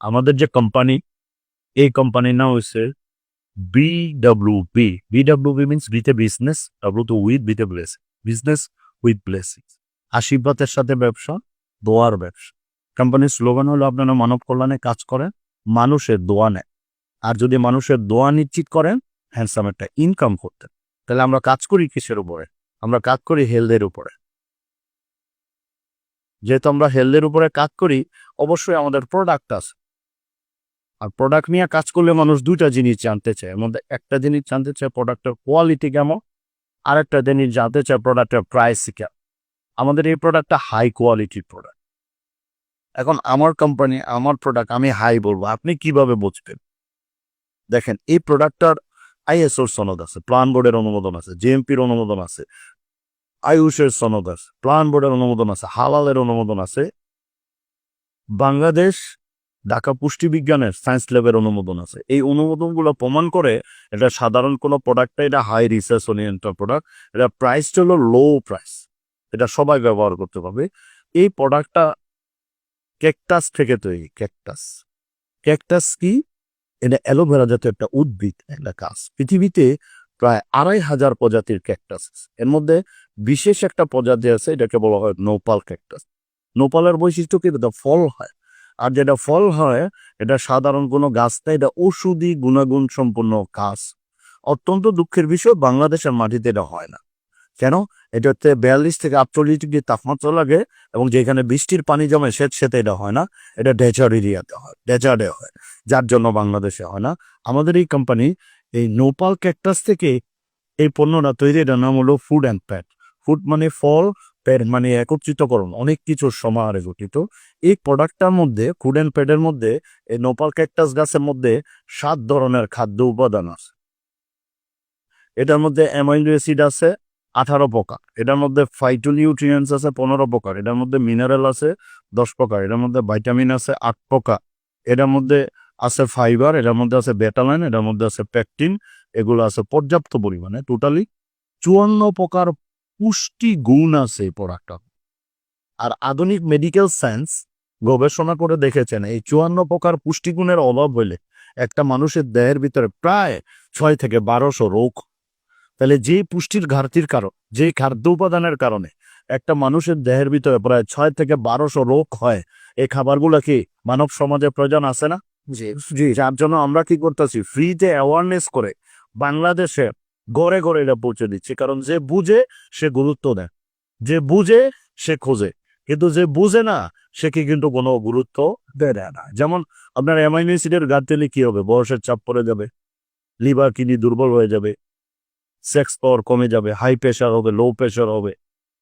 আমাদের যে কোম্পানি এই কোম্পানির নাম হচ্ছে B W B B W B means বিতে বিজনেস ডাব্লিউ টু উইথ বিতে ব্লেস বিজনেস উইথ ব্লেসিং আশীর্বাদের সাথে ব্যবসা, দোয়ার ব্যবসা। কোম্পানির স্লোগান হলো আপনারা মানব কল্যাণে কাজ করেন, মানুষের দোয়া নেয় আর যদি মানুষের দোয়া নিশ্চিত করেন হ্যান্ডসাম একটা ইনকাম করতেন। তাহলে আমরা কাজ করি কিসের উপরে? আমরা কাজ করি হেলথের উপরে। যেহেতু আমরা হেলথের উপরে কাজ করি, অবশ্যই আমাদের প্রোডাক্ট আছে। আর প্রোডাক্ট নিয়ে কাজ করলে মানুষ দুইটা জিনিস জানতে চায়। মধ্যে একটা জিনিস জানতে চায় প্রোডাক্টের কোয়ালিটি কেমন আর একটা জিনিস জানতে চায় প্রোডাক্টের প্রাইস কেমন। আমাদের এই প্রোডাক্টটা হাই কোয়ালিটির প্রোডাক্ট এখন আমার কোম্পানি আমার প্রোডাক্ট আমি হাই বলব, আপনি কীভাবে বুঝবেন? দেখেন, এই প্রোডাক্টটার আইএসওর সনদ আছে প্লান বোর্ডের অনুমোদন আছে জেএমপির অনুমোদন আছে আয়ুষের সনদ আছে প্লান বোর্ডের অনুমোদন আছে, হালালের অনুমোদন আছে, বাংলাদেশ ঢাকা পুষ্টি বিজ্ঞানের সায়েন্স ল্যাবের অনুমোদন আছে। এই অনুমোদনগুলো প্রমাণ করে এটা সাধারণ কোনো প্রোডাক্টটা এটা হাই রিসার্চ ওরিয়েন্টেড প্রোডাক্ট এটা প্রাইসটা হলো লো প্রাইস এটা সবাই ব্যবহার করতে পারবে। এই প্রোডাক্টটা ক্যাকটাস থেকে তৈরি ক্যাকটাস ক্যাকটাস কি? এটা অ্যালোভেরা জাতীয় একটা উদ্ভিদ, একটা গাছ। পৃথিবীতে প্রায় আড়াই হাজার প্রজাতির ক্যাকটাস। এর মধ্যে বিশেষ একটা প্রজাতি আছে, এটাকে বলা হয় নোপাল ক্যাকটাস নোপালের বৈশিষ্ট্য কি? ফল হয়। আর যেটা ফল হয়, এটা সাধারণ কোনো গাছ না, এটা ওষুধি গুণাগুণ সম্পন্ন গাছ। অত্যন্ত দুঃখের বিষয়, বাংলাদেশের মাটিতে এটা হয় না। কেন? এটা হচ্ছে বিয়াল্লিশ থেকে আটচল্লিশ ডিগ্রি তাপমাত্রা লাগে এবং যেখানে বৃষ্টির পানি জমে সে, সেতে এটা হয় না। এটা ডেজার্ট এরিয়াতে হয় ডেজার্টে হয়, যার জন্য বাংলাদেশে হয় না। আমাদের এই কোম্পানি, এই নোপাল ক্যাকটাস থেকে এই পণ্যটা তৈরি, এটার নাম হলো ফুড অ্যান্ড প্যাট। ফুড মানে ফল প্যাড মানে একত্রিতকরণ, অনেক কিছুর সমাহারে গঠিত। এই প্রোডাক্টটার মধ্যে ফুড অ্যান্ড প্যাডের মধ্যে, এই নোপাল ক্যাকটাস গাছের মধ্যে সাত ধরনের খাদ্য উপাদান আছে। এটার মধ্যে অ্যামাইনো অ্যাসিড আছে, আঠারো প্রকার। এটার মধ্যে ফাইটোনিউট্রিয়েন্টস আছে, পনেরো প্রকার। এটার মধ্যে মিনারেল আছে, দশ প্রকার। এটার মধ্যে ভাইটামিন আছে, আট প্রকার। এটার মধ্যে আছে ফাইবার এটার মধ্যে আছে বেটালাইন এটার মধ্যে আছে প্যাকটিন এগুলো আছে পর্যাপ্ত পরিমাণে টোটালি চুয়ান্ন প্রকার পুষ্টি গুণ আছে এই প্রোডাক্টটা আর আধুনিক মেডিকেল সায়েন্স গবেষণা করে দেখেছেন এই চুয়ান্ন প্রকার পুষ্টিগুণের অভাব হলে একটা মানুষের দেহের ভিতরে প্রায় ছয় থেকে বারোশো রোগ। তাহলে যে পুষ্টির ঘাটতির কারণ যে খাদ্য উপাদানের কারণে একটা মানুষের দেহের ভিতরে প্রায় ছয় থেকে বারোশো রোগ হয় এই খাবারগুলো কি মানব সমাজে প্রয়োজন আছে না? জি। জি যার জন্য আমরা কি করতেছি ফ্রিতে অ্যাওয়ারনেস করে বাংলাদেশে গড়ে গড়ে এটা পৌঁছে দিচ্ছি। কারণ যে বুঝে, সে গুরুত্ব দেয়। যে বুঝে, সে খোঁজে। কিন্তু যে বুঝে না, সে কি কিন্তু কোনো গুরুত্ব দেয় না। যেমন আপনার অ্যামাইনো অ্যাসিডের ঘাটতিলে কি হবে? বয়সের চাপ পড়ে যাবে, লিভার কিডনি দুর্বল হয়ে যাবে, সেক্স পাওয়ার কমে যাবে, হাই প্রেশার হবে, লো প্রেশার হবে।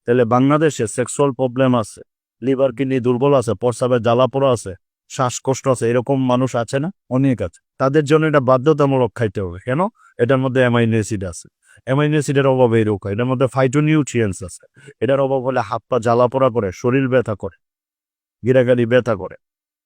তাহলে বাংলাদেশে সেক্সুয়াল প্রবলেম আছে, লিভার কিডনি দুর্বল আছে, প্রস্রাবের জ্বালা পোড়া আছে, শ্বাসকষ্ট আছে, এরকম মানুষ আছে না? অনেক আছে। তাদের জন্য এটা বাধ্যতামূলক খাইতে হবে। কেন? এটার মধ্যে অ্যামাইনো অ্যাসিড আছে। অ্যামাইনো অ্যাসিডের অভাবে এই রোগ হয়। এটার মধ্যে ফাইটোনিউট্রিয়েন্টস আছে। এটার অভাব হলে হাত পা জ্বালা পোড়া করে, শরীর ব্যথা করে গিরাগালি ব্যথা করে।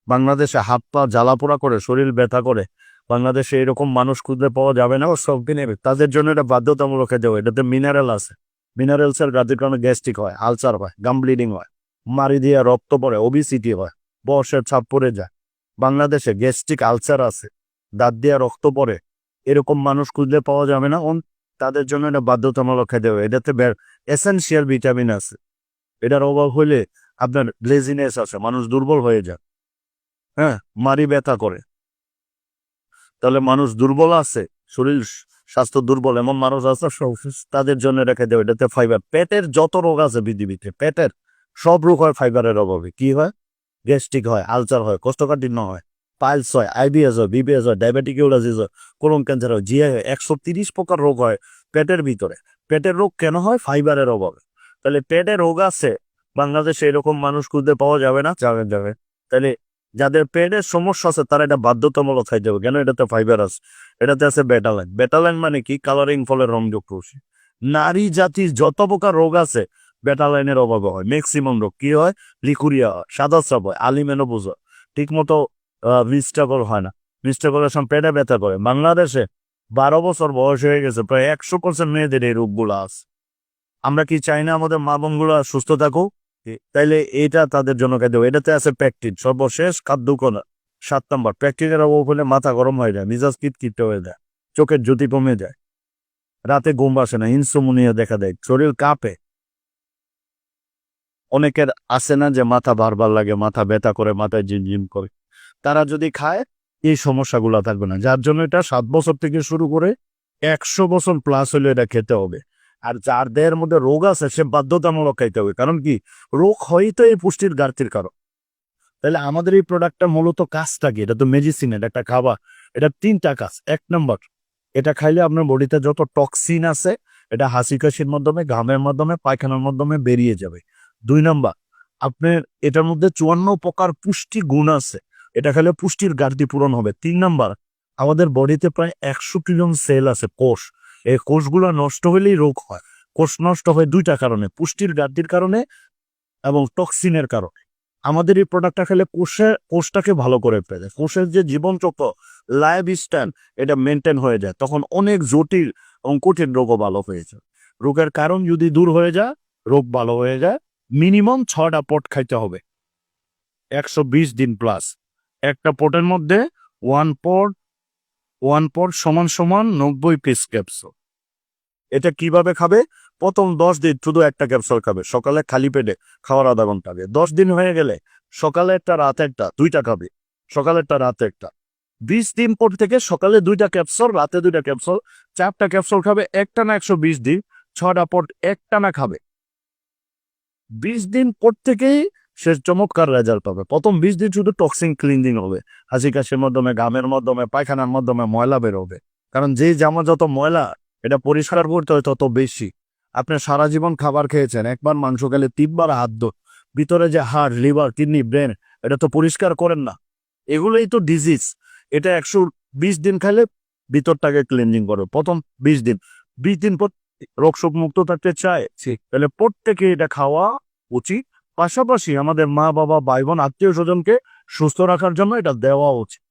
বাংলাদেশে হাত পা জ্বালা পোড়া করে, শরীর ব্যথা করে। বাংলাদেশে এরকম মানুষ খুঁজলে পাওয়া যাবে না, ও সব নেবে। তাদের জন্য এটা বাধ্যতামূলক হবে। এটাতে মিনারেল আছে। মিনারেলসের গাছের কারণে গ্যাস্ট্রিক হয় আলসার হয় গাম ব্লিডিং হয়, মারি দিয়ে রক্ত পড়ে ওবিসিটি হয় বর্ষের ছাপ পড়ে যায়। বাংলাদেশে গ্যাস্ট্রিক আলসার আছে। দাঁত দিয়ে রক্ত পড়ে, এরকম মানুষ খুঁজলে পাওয়া যাবে না। অন- তাদের জন্য এটা বাধ্যতামূলক খেতে হবে। এটাতে এসেন্সিয়াল ভিটামিন আছে। এটার অভাব হলে আপনার লেজিনেস আছে, মানুষ দুর্বল হয়ে যায়। হ্যাঁ মারি ব্যথা করে। তাহলে মানুষ দুর্বল আছে, শরীর স্বাস্থ্য দুর্বল, এমন মানুষ আছে, তাদের জন্য রেখে দেবে এটাতে ফাইবার পেটের যত রোগ আছে পৃথিবীতে, পেটের সব রোগ হয় ফাইবারের অভাবে। কি হয়? গ্যাস্ট্রিক হয় আলসার হয়, কোষ্ঠকাঠিন্য হয়। পাইলস হয় আইবিএস হয় বিবিএস হয় ডায়াবেটিক ইউলাজিস হয় কোলন ক্যান্সার হয় জিআই হয় একশো তিরিশ প্রকার রোগ হয় পেটের ভিতরে। পেটের রোগ কেন হয়? ফাইবারের অভাবে। তাহলে পেটে রোগ আছে বাংলাদেশে এরকম মানুষ খুঁজতে পাওয়া যাবে না? যাবে যাবে। তাহলে যাদের পেটের সমস্যা আছে তারা এটা বাধ্যতামূলক খাইতে হবে। কেন? এটাতে ফাইবার আছে এটাতে আছে বেটালাইন বেটালাইন মানে কি? কালারিং ফলের রংযুক্ত ওষুধ নারী জাতির যত প্রকার রোগ আছে বেটালাইনের অভাবে হয়। ম্যাক্সিমাম রোগ কি হয়? লিকুরিয়া হয় সাদা স্রাব হয় আলিমেনোপোজ হয়। ঠিক মতো মিস্টাকল হয় না। মিস্টাকলের সময় পেটে ব্যথা করে। বাংলাদেশে বারো বছর বয়স হয়ে গেছে, প্রায় একশো পার্সেন্ট মেয়েদের এই রোগগুলো আছে। আমরা কি চাই না আমাদের মা বোনগুলো সুস্থ থাকুক? তাইলে এটা তাদের জন্য খাদ্য। এটাতে আছে প্যাকটিন সর্বশেষ খাদ্য কণা সাত নাম্বার প্র্যাকটিসের অভাব হলে মাথা গরম হয়ে যায়, মিজাজ কিটকিট হয়ে যায়, চোখের জ্যোতি কমে যায়। রাতে ঘুম আসে না ইনসোমনিয়া দেখা দেয়, শরীর কাঁপে। অনেকের আসে না যে মাথা বারবার লাগে, মাথা ব্যথা করে, মাথায় ঝিমঝিম করে। তারা যদি খায়, এই সমস্যাগুলো থাকবে না। যার জন্য এটা সাত বছর থেকে শুরু করে একশো বছর প্লাস হলে এটা খেতে হবে। আর যার দেহের মধ্যে রোগ আছে, সে বাধ্যতামূলক খাইতে হবে। কারণ কি? রোগ হয় তো এই পুষ্টির ঘাটতির কারণ। তাহলে আমাদের এই প্রোডাক্টটা মূলত কাজটা কি? এটা তো মেডিসিন এটা একটা খাবার। এটা তিনটা কাজ। এক নম্বর, এটা খাইলে আপনার বডিতে যত টক্সিন আছে, এটা হাসি কাশির মাধ্যমে, ঘামের মাধ্যমে, পায়খানার মাধ্যমে বেরিয়ে যাবে। দুই নম্বর, আপনার এটার মধ্যে চুয়ান্ন প্রকার পুষ্টি গুণ আছে। এটা খেলে পুষ্টির ঘাটতি পূরণ হবে। তিন নাম্বার, আমাদের বডিতে প্রায় একশো ট্রিলিয়ন সেল আছে কোষ। এই কোষগুলো নষ্ট হলেই রোগ হয়। কোষ নষ্ট হয় দুইটা কারণে, পুষ্টির ঘাটতির কারণে এবং টক্সিনের কারণে। আমাদের এই প্রোডাক্টটা খেলে কোষে, কোষটাকে ভালো করে ফেলে কোষের যে জীবনচক্র লাইফ স্ট্যান্ড এটা মেনটেন হয়ে যায়। তখন অনেক জটিল এবং কঠিন রোগও ভালো হয়ে যায়। রোগের কারণ যদি দূর হয়ে যায়, রোগ ভালো হয়ে যায়। মিনিমাম ছটা পট খাইতে হবে। একশো বিশ দিন প্লাস একটা পটের মধ্যে ওয়ান পট ওয়ান পট সমান সমান নব্বই পিস ক্যাপসুল এটা কীভাবে খাবে? প্রথম দশ দিন শুধু একটা ক্যাপসুল খাবে। সকালে খালি পেটে খাওয়ার আধা ঘণ্টা আগে। দশ দিন হয়ে গেলে সকালে একটা, রাতে একটা, দুইটা খাবে। সকালে একটা, রাতে একটা। বিশ দিন পর থেকে সকালে দুইটা ক্যাপসুল রাতে দুইটা ক্যাপসুল চারটা ক্যাপসুল খাবে, একটা না একশো বিশ দিন ছটা পট একটা না খাবে। বিশ দিন পর থেকেই সে চমৎকার রেজাল্ট পাবে প্রথম বিশ দিন শুধু টক্সিন ক্লিনজিং হবে। হাসি কাশির মাধ্যমে গামের মাধ্যমে, পায়খানার মাধ্যমে ময়লা বেরোবে কারণ যে জামা যত ময়লা, এটা পরিষ্কার করতে হয় তত বেশি। আপনি সারা জীবন খাবার খেয়েছেন, একবার মাংস খেলে তিনবার হাত ধো। ভিতরে যে হার্ট লিভার কিডনি ব্রেন এটা তো পরিষ্কার করেন না। এগুলোই তো ডিজিজ এটা একশো বিশ দিন খেলে ভিতরটাকে ক্লিনজিং করবে। প্রথম বিশ দিন। বিশ দিন পর রোগ মুক্ত থাকতে চায় তাহলে প্রত্যেকে এটা খাওয়া উচিত। পাশাপাশি আমাদের মা বাবা ভাই বোন আত্মীয় স্বজনকে সুস্থ রাখার জন্য এটা দেওয়া উচিত।